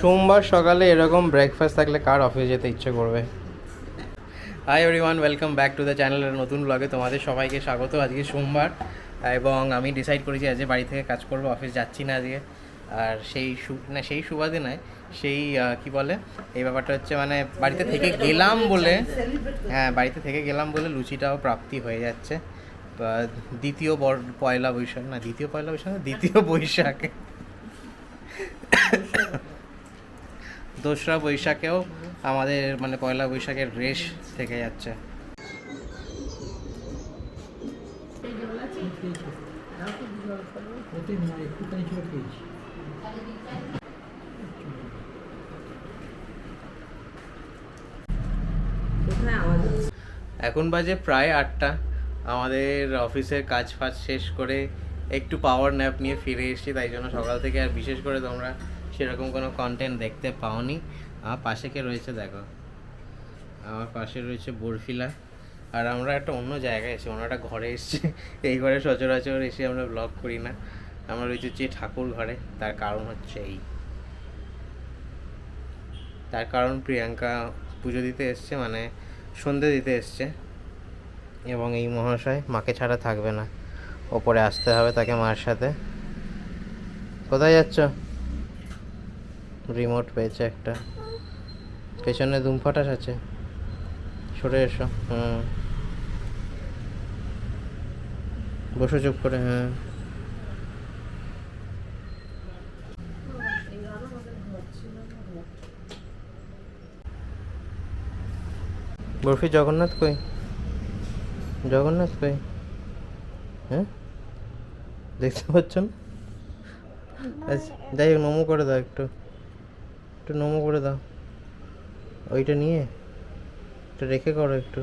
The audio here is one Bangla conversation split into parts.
সোমবার সকালে এরকম ব্রেকফাস্ট থাকলে কার অফিস যেতে ইচ্ছে করবে? Hi everyone welcome back to the চ্যানেলের নতুন ব্লগে তোমাদের সবাইকে স্বাগত আজকে সোমবার। এবং আমি ডিসাইড করেছি আজকে বাড়ি থেকে কাজ করব অফিস যাচ্ছি না আজকে। আর সেই না সেই সুবাদে নয়, সেই কি বলে? এই ব্যাপারটা হচ্ছে মানে বাড়িতে থেকে গেলাম বলে হ্যাঁ বাড়িতে থেকে গেলাম বলে লুচিটাও প্রাপ্তি হয়ে যাচ্ছে। দ্বিতীয় বর, পয়লা বৈশাখ, না দ্বিতীয় পয়লা বৈশাখ দ্বিতীয় বৈশাখে। দোসরা বৈশাখেও আমাদের মানে পয়লা বৈশাখের রেশ থেকে যাচ্ছে। এখন বাজে প্রায় আটটা। আমাদের অফিসের কাজ ফাজ শেষ করে একটু পাওয়ার ন্যাপ নিয়ে ফিরে এসেছি, তাই জন্য সকাল থেকে আর বিশেষ করে তোমরা সেরকম কোনো কন্টেন্ট দেখতে পাওনি। আমার পাশে কে রয়েছে দেখো। আমার পাশে রয়েছে বরফিলা। আর আমরা একটা অন্য জায়গায় অন্য একটা ঘরে এসেছি। এই ঘরে সচরাচর এসে আমরা ব্লগ করি না। আমরা রয়েছে যে ঠাকুর ঘরে। তার কারণ হচ্ছে এই। তার কারণ প্রিয়াঙ্কা পুজো দিতে এসছে মানে সন্ধে দিতে এসছে। এবং এই মহাশয় মাকে ছাড়া থাকবে না। ওপরে আসতে হবে তাকে মার সাথে। কোথায় যাচ্ছ? রিমোট পেয়েছে একটা। পেছনে ধুম ফাটাস আছে। সরে এসো হুম বসে চুপ করে হ্যাঁ। বরফি জগন্নাথ কই? জগন্নাথ কই? হ্যাঁ? দেখতে পাচ্ছ না? আচ্ছা, যাই হোক নমো করে দাও একটু। একটু নমো করে দাও। ওইটা নিয়ে? এটা রেখে করো একটু।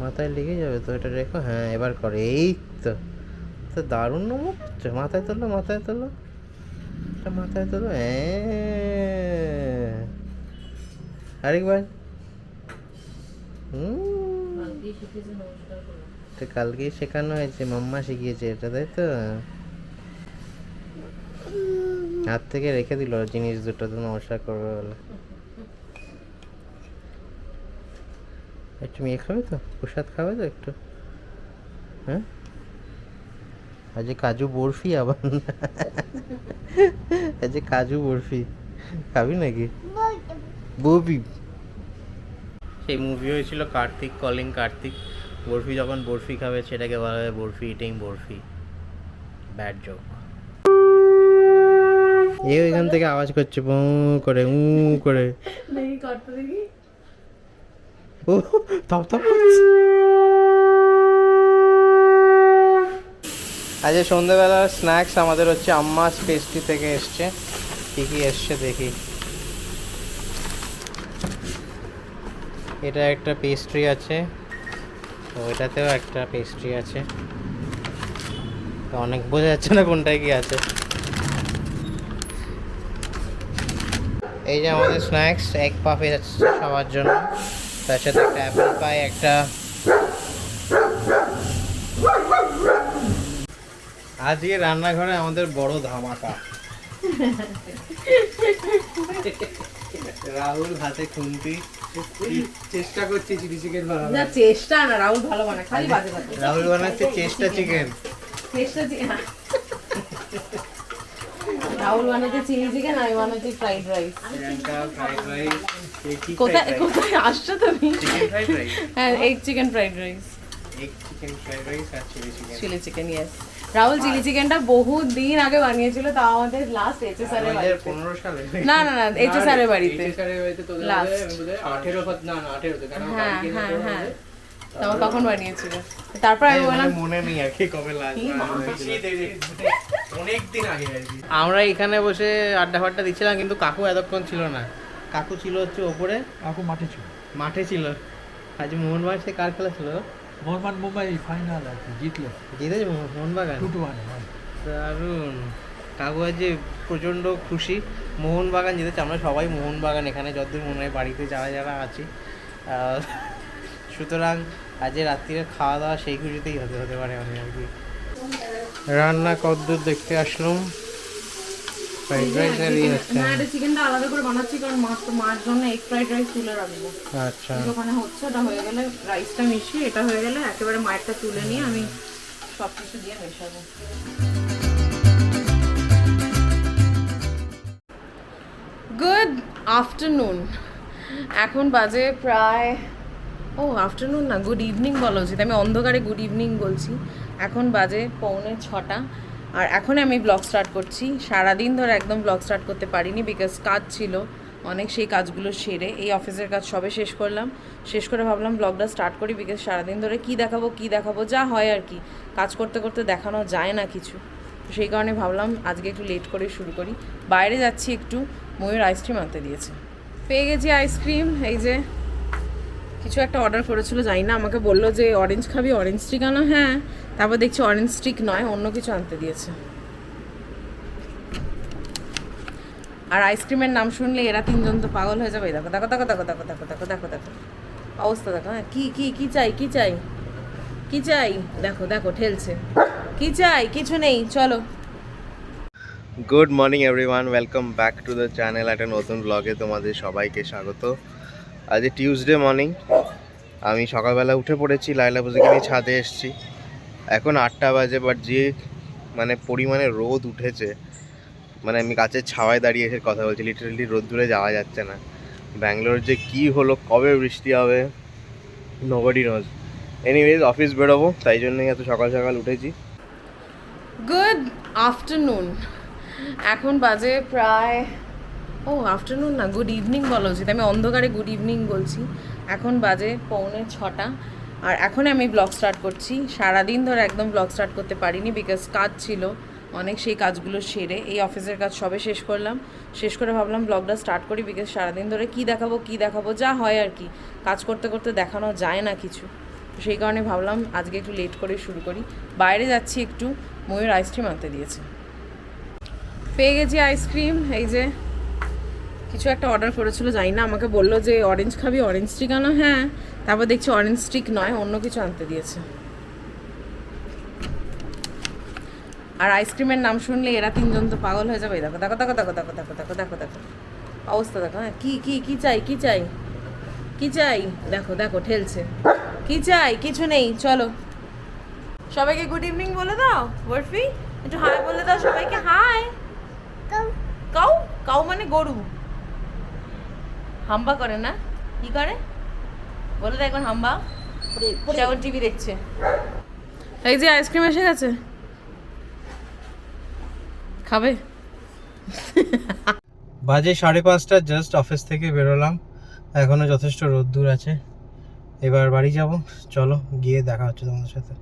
মাথায় লেগে যাবে তো এটা রেখো। হ্যাঁ এবার করো। এই তো। তো দারুণ নমো করছ। মাথায় তোলো মাথায় তোলো। এটা মাথায় তোলো। হ্যাঁ। আরেকবার হুম। কালকেই শেখানো হয়েছে মাম্মা শিখিয়েছে এটা তাই তো? হাত থেকে রেখে দিল জিনিস দুটো তো নমস্কার করবে বলে। একটু মেয়ে খাবে তো? প্রসাদ খাবে তো একটু? হ্যাঁ? আজ কাজু বরফি আবার আজ কাজু বরফি। খাবি নাকি? ববি সেই মুভি হয়েছিল কার্তিক কলিং কার্তিক। বরফি যখন বরফি খাবে, সেটাকে বলা হয় barfi eating barfi. Bad joke এ এখান থেকে আওয়াজ করছে বু করে উ করে। দেখি করতে দেখি। ও থপ করছে। আজ সন্ধ্যেবেলার স্ন্যাক্স আমাদের হচ্ছে আম্মাস পেস্ট্রি থেকে এসছে। কি কি এসছে দেখি। এটা একটা পেস্ট্রি আছে। তো এটাতেও একটা পেস্ট্রি আছে। তো অনেক বোঝা যাচ্ছে না কোনটায় কি আছে। এই যে আমাদের স্ন্যাক্স এক পাফে সবার জন্য। তার সাথে একটা অ্যাপেল পাই একটা আজকে রান্নাঘরে আমাদের বড় ধামাকা। রাহুল হাতে খুন্তি। চেষ্টা করছি চিলি চিকেন না চেষ্টা না রাহুল ভালো বানায় খালি বাজে বাজে। রাহুল বানাচ্ছে চেষ্টা চিকেন। চেষ্টা চি- হ্যাঁ। রাহুল বানাচ্ছে চিলি চিকেন আমি বানাচ্ছি ফ্রাইড রাইস কোথায় কোথায় আসছো তুমি হ্যাঁ egg chicken fried rice chilli chicken yes Rahul chilli চিকেনটা বহু দিন আগে বানিয়েছিল তাও আমাদের লাস্ট এইচএস এর বাড়িতে। পনেরো সালে। না না না এইচএস এর বাড়িতে। এর বাড়িতে 18 না, না, 18 তে, কারণ হ্যাঁ হ্যাঁ। পর হবে। তখন তখন বানিয়েছিল? তারপর আমি বললাম মনে নেই আর কি কবে অনেক দিন আগে আমরা এখানে বসে আড্ডা ফাড্ডা দিচ্ছিলাম কিন্তু কাকু এতক্ষণ ছিল না। কাকু ছিল হচ্ছে ওপরে। কাকু মাঠে ছিল। মাঠে ছিল। আজ মোহনবাগান সে কার খেলা ছিল? মোহনবান মুম্বাই ফাইনাল আর কি জিতলো। জিতেছে Mohun- Mohun Bagan? Two two one দারুণ। কাকু আজ যে প্রচণ্ড খুশি। মোহনবাগান জিতেছে। আমরা সবাই মোহনবাগান এখানে যতদূর মনে হয় বাড়িতে যারা যারা আছি আহ, সুতরাং আজ রাত্রিরে খাওয়া দাওয়া সেই খুশিতেই হতে হতে পারে আমি আর কি। রান্না কদ্দূর দেখতে আসলাম? ফ্রাইড রাইসেরই হচ্ছে। এটা চিকেনটা আলাদা করে বানাচ্ছি কারণ তো মার জন্য ফ্রাইড রাইস তুলে রাখব। আচ্ছা। ওখানে হচ্ছে ওটা হয়ে গেলে রাইসটা মিশিয়ে এটা হয়ে গেলে একেবারে মায়েরটা তুলে নিয়ে আমি সব কিছু দিয়ে মেশাবো। গুড আফটারনুন এখন বাজে প্রায় ও আফটারনুন না গুড ইভিনিং বলা উচিত আমি অন্ধকারে গুড ইভিনিং বলছি। এখন বাজে পৌনে ছটা। আর এখন আমি ব্লগ স্টার্ট করছি। সারাদিন ধরে একদম ব্লগ স্টার্ট করতে পারিনি বিকজ কাজ ছিল। অনেক সেই কাজগুলো সেরে এই অফিসের কাজ সবে শেষ করলাম। শেষ করে ভাবলাম ব্লগটা স্টার্ট করি বিকজ সারাদিন ধরে কি দেখাবো কি দেখাবো, যা হয় আর কি। কাজ করতে করতে দেখানো যায় না কিছু। সেই কারণে ভাবলাম আজকে একটু লেট করে শুরু করি। বাইরে যাচ্ছি একটু, ময়ূর আইসক্রিম আনতে দিয়েছে। পেয়ে গেছি আইসক্রিম এই যে কিছু একটা অর্ডার করেছিল জানি না আমাকে বলল যে অরেঞ্জ খাবি অরেঞ্জ স্টিক আনো হ্যাঁ। তারপর দেখছি অরেঞ্জ স্টিক নয়, অন্য কিছু আনতে দিয়েছে। আর আইসক্রিমের নাম শুনলে এরা তিনজন তো পাগল হয়ে যাবে। দেখো দেখো দেখো দেখো দেখো দেখো দেখো দেখো দেখো। অবস্থা দেখো হ্যাঁ কি কি কি চাই কি চাই? কি চাই? দেখো দেখো, ঠেলছে। কি চাই? কিছু নেই, চলো। Good morning everyone welcome back to the channel একটা নতুন ব্লগে তোমাদের সবাইকে স্বাগত। আজ টিউসডে মর্নিং আমি সকালবেলা উঠে পড়েছি লাইলা পুজোকে নিয়ে ছাদে এসেছি। এখন আটটা বাজে বাট যে মানে পরিমাণে রোদ উঠেছে মানে আমি গাছের ছাওয়ায় দাঁড়িয়ে এসে কথা বলছি লিটারেলি রোদ দূরে যাওয়া যাচ্ছে না। ব্যাঙ্গালোর যে কি হলো, কবে বৃষ্টি হবে নোবডি নোজ এনিওয়েজ অফিস বেরোবো, তাই জন্যই এত সকাল সকাল উঠেছি। গুড আফটারনুন এখন বাজে প্রায় ও আফটারনুন না গুড ইভিনিং বলা উচিত আমি অন্ধকারে গুড ইভিনিং বলছি। এখন বাজে পৌনে ছটা। আর এখন আমি ব্লগ স্টার্ট করছি। সারাদিন ধরে একদম ব্লগ স্টার্ট করতে পারিনি বিকজ কাজ ছিল। অনেক সেই কাজগুলো সেরে এই অফিসের কাজ সবে শেষ করলাম। শেষ করে ভাবলাম ব্লগটা স্টার্ট করি বিকজ সারাদিন ধরে কি দেখাবো কি দেখাবো, যা হয় আর কি। কাজ করতে করতে দেখানো যায় না কিছু। সেই কারণে ভাবলাম আজকে একটু লেট করে শুরু করি। বাইরে যাচ্ছি একটু, ময়ূর আইসক্রিম আনতে দিয়েছে। পেয়ে গেছি আইসক্রিম এই যে কিছু একটা অর্ডার করেছিল জানি না আমাকে বলল যে অরেঞ্জ খাবি অরেঞ্জ স্টিক আনো হ্যাঁ। তারপর দেখছি অরেঞ্জ স্টিক নয় অন্য কিছু আনতে দিয়েছে। আর আইসক্রিমের নাম শুনলে এরা তিনজন তো পাগল হয়ে যাবে। দেখো দেখো দেখো দেখো দেখো দেখো দেখো দেখো দেখো অবস্থা দেখো হ্যাঁ কি কি কি চাই কি চাই? কি চাই? দেখো দেখো ঠেলছে। কি চাই? কিছু নেই চলো। সবাইকে গুড ইভিনিং বলে দাও বরফি। একটু হাই বলে দাও সবাইকে হাই কাউ কাউ মানে গরু। হাম্বা করে না? কি করে? বলে এখন হাম্বা। এখন টিভি দেখছে। এই যে আইসক্রিম এসে গেছে। খাবে? বাজে সাড়ে পাঁচটা জাস্ট অফিস থেকে বেরোলাম। এখনও যথেষ্ট রোদ্দুর আছে। এবার বাড়ি যাব। চলো গিয়ে দেখা হচ্ছে তোমাদের সাথে।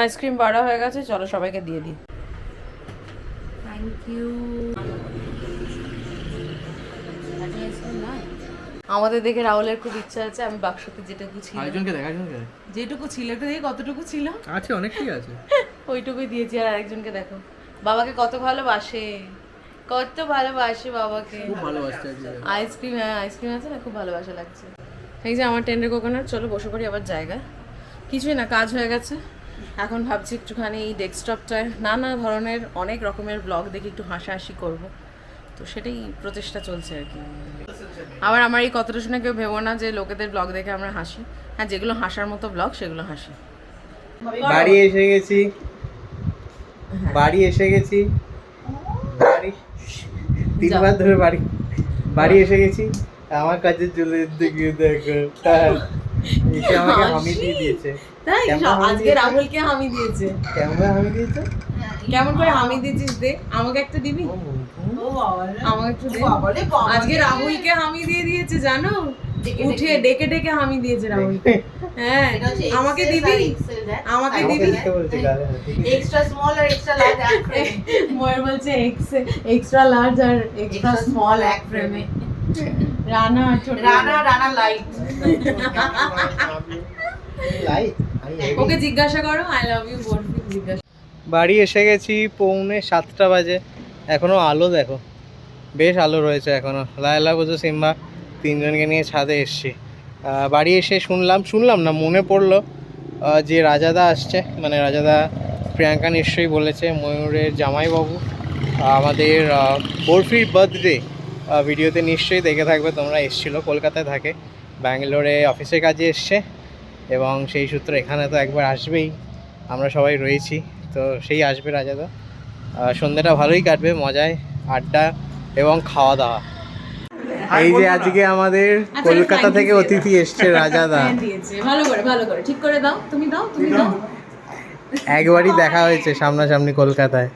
আইসক্রিম বাড়া হয়ে গেছে চলো সবাইকে দিয়ে দিই। থ্যাংক ইউ আমাদের দেখে রাহুলের খুব ইচ্ছা আছে আমি বাক্সতে যেটুকু ছিল আরেকজনকে দেখ আরেকজনকে দেখ। যেটুকু ছিল একটু দেখি কতটুকু ছিল? আছে অনেকটাই আছে। ওইটুকুই দিয়েছি আর আরেকজনকে দেখো। বাবাকে কত ভালোবাসে কত ভালোবাসে বাবাকে। খুব ভালোবাসছে আজকে। আইসক্রিম হ্যাঁ আইসক্রিম আছে না খুব ভালোবাসা লাগছে। এই যে আমার টেন্ডার কোকোনাট চলো বসে পড়ি আবার জায়গা কিছুই না কাজ হয়ে গেছে। এখন ভাবছি একটুখানি এই ডেস্কটপটায় নানা ধরনের অনেক রকমের ব্লগ দেখে একটু হাসাহাসি করব। তো সেটাই প্রচেষ্টা চলছে আর কি। আবার আমার এই কথাটা শুনে কেউ ভেবো না যে লোকেদের ব্লগ দেখে আমরা হাসি। হ্যাঁ যেগুলো হাসার মতো ব্লগ, সেগুলো হাসি। বাড়ি এসে গেছি। বাড়ি এসে গেছি। বাড়ি তিনবার ধরে বাড়ি বাড়ি এসে গেছি। আমার কাছে চলে দেখো এসে আমাকে হামি দিয়ে দিয়েছে। তাই? আজকে রাহুলকে হামি দিয়েছে। কেমন হামি দিয়েছে? কেমন করে হামি দিয়েছিস দে? আমাকে একটা দিবি? আমাকে একটু দে। আজকে রাহুলকে হামি দিয়ে দিয়েছে জানো? উঠে ডেকে ডেকে হামি দিয়েছে রাহুল। হ্যাঁ আমাকে দিবি? আমাকে আমাকে দিবি? or extra large act frame. Mayur বলছে এক্স এক্সট্রা লার্জ আর এক্সট্রা স্মল এক ফ্রেমে রানা ছোট Rana, Rana light. ওকে জিজ্ঞাসা করো আই লাভ ইউ বরফি জিজ্ঞাসা বাড়ি এসে গেছি পৌনে সাতটা বাজে। এখনও আলো দেখো। বেশ আলো রয়েছে এখনও। লায়লা বুঝো সিম্বা তিনজনকে নিয়ে ছাদে এসছি। বাড়ি এসে শুনলাম শুনলাম না মনে পড়ল যে রাজাদা আসছে। মানে রাজাদা প্রিয়াঙ্কা নিশ্চয়ই বলেছে ময়ূরের জামাইবাবু আমাদের বরফির বার্থডে ভিডিওতে নিশ্চয়ই দেখে থাকবে তোমরা এসছিল কলকাতায় থাকে। ব্যাঙ্গালোরে অফিসের কাজে এসছে এবং সেই সূত্রে এখানে তো একবার আসবেই। আমরা সবাই রয়েছি তো সেই আসবে রাজাদা সন্ধ্যাটা ভালোই কাটবে মজায় আড্ডা এবং খাওয়া দাওয়া এই যে আজকে আমাদের কলকাতা থেকে অতিথি এসছে রাজাদা ভালো করে ভালো করে। ঠিক করে দাও। তুমি দাও তুমি দাও। একবারই দেখা হয়েছে সামনাসামনি কলকাতায়।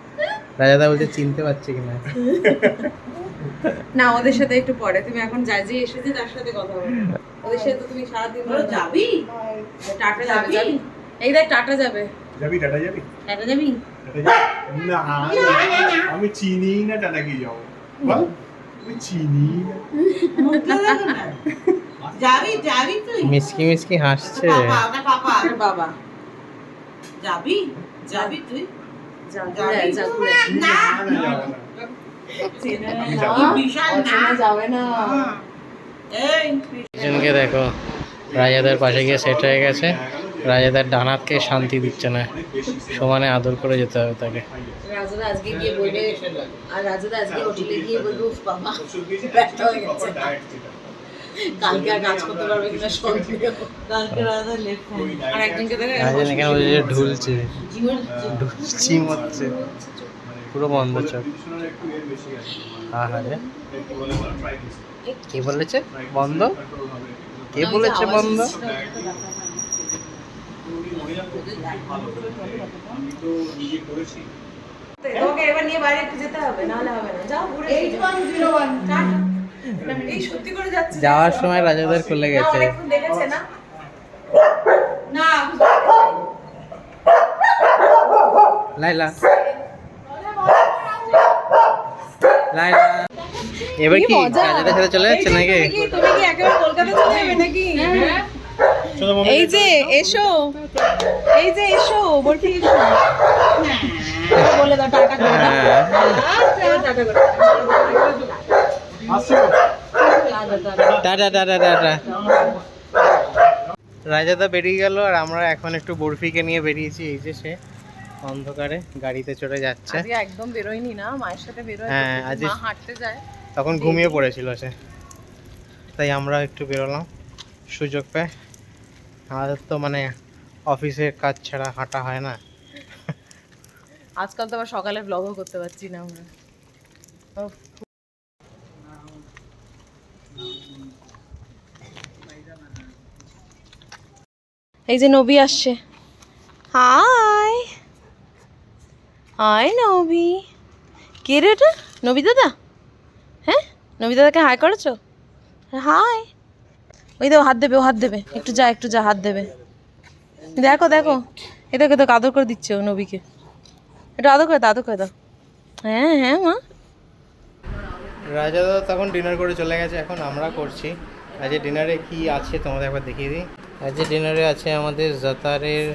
রাজাদা বলছে চিনতে পারছে কিনা। না ওদের সাথে একটু পরে। তুমি এখন যা যে এসেছে তার সাথে কথা বলো। ওদের সাথে তুমি সারাদিন ধরে যাবি? টাটা যাবে যাবি? এই দেখ টাটা যাবে। যাবি টাটা যাবি? টাটা যাবি? না আমি চিনি না টাটা কি যাব। বল। আমি চিনি না। যাবি যাবি তুই? মিসকি মিসকি হাসছে। পাপা আর বাবা। যাবি যাবি তুই? যা ঘুরে যা না। একজনকে দেখো রাজাদের পাশে গিয়ে সেট হয়ে গেছে। রাজাদার ডানাতকে শান্তি দিচ্ছে না। সমানে আদর করে যেতে হবে তাকে। রাজাদা আজকে গিয়ে বলবে আর রাজাদা আজকে হোটেলে গিয়ে বলবে উফ বাবা ব্যস্ত হয়ে গেছে। কালকে আর কাজ করতে পারবে কিনা সন্দেহ। কালকে রাতে লেফট আর একজনকে দেখে রাজন এখানে ঢুলছে। ঢুলছি মরছে। পুরো বন্ধ চোখ হ্যাঁ হ্যাঁ রে। কে বলেছে? বন্ধ? কে বলেছে বন্ধ? তোমাকে এবার নিয়ে বাইরে যেতে হবে নাহলে হবে না। যাও ঘুরে এইট ওয়ান জিরো ওয়ান এই সত্যি করে যাচ্ছে যাওয়ার সময় রাজাদার খুলে গেছে। অনেকক্ষণ দেখেছে না? না লাইলা। লাইলা এবার কি রাজাদার সাথে চলে যাচ্ছে নাকি? তুমি কি একেবারে কলকাতা চলে যাবে নাকি? এই যে এসো। এই যে এসো বলছি এসো। বলে দাও টাটা করে দাও। হ্যাঁ। টাটা করে দাও টাটা টাটা। টাটা রাজাদা বেরিয়ে গেল আর আমরা এখন একটু বরফিকে নিয়ে বেরিয়েছি এই যে সে। অন্ধকারে গাড়িতে চড়ে যাচ্ছে। আজকে একদম বেরোয়নি না মায়ের সাথে বেরোয় হ্যাঁ, মা হাঁটতে যায়। তখন ঘুমিয়ে পড়েছিল সে। তাই আমরা একটু বেরোলাম সুযোগ পেয়ে। আমাদের তো মানে অফিসের কাজ ছাড়া হাঁটা হয় না। আজকাল তো আবার সকালে ব্লগও করতে পারছি না আমরা। এই যে নবী আসছে। হাই! হাই নবী। কে রে ওটা নবী দাদা? হ্যাঁ? নবী দাদাকে হাই করেছ? হাই। ওই তো হাত দেবে ও হাত দেবে। একটু যা একটু যা হাত দেবে। দেখো দেখো। এ দেখো দেখো আদর করে দিচ্ছে ও নবীকে। একটু আদর করে দাও আদর করে দাও। হ্যাঁ হ্যাঁ মা। রাজাদা তখন ডিনার করে চলে গেছে। এখন আমরা করছি। আজকে ডিনারে কি আছে তোমাদের একবার দেখিয়ে দিই। আজকে ডিনারে আছে আমাদের জাতারের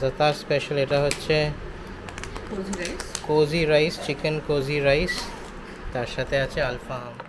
জাতার স্পেশাল এটা হচ্ছে cosy rice? Chicken cosy rice তার সাথে আছে আলফা আম।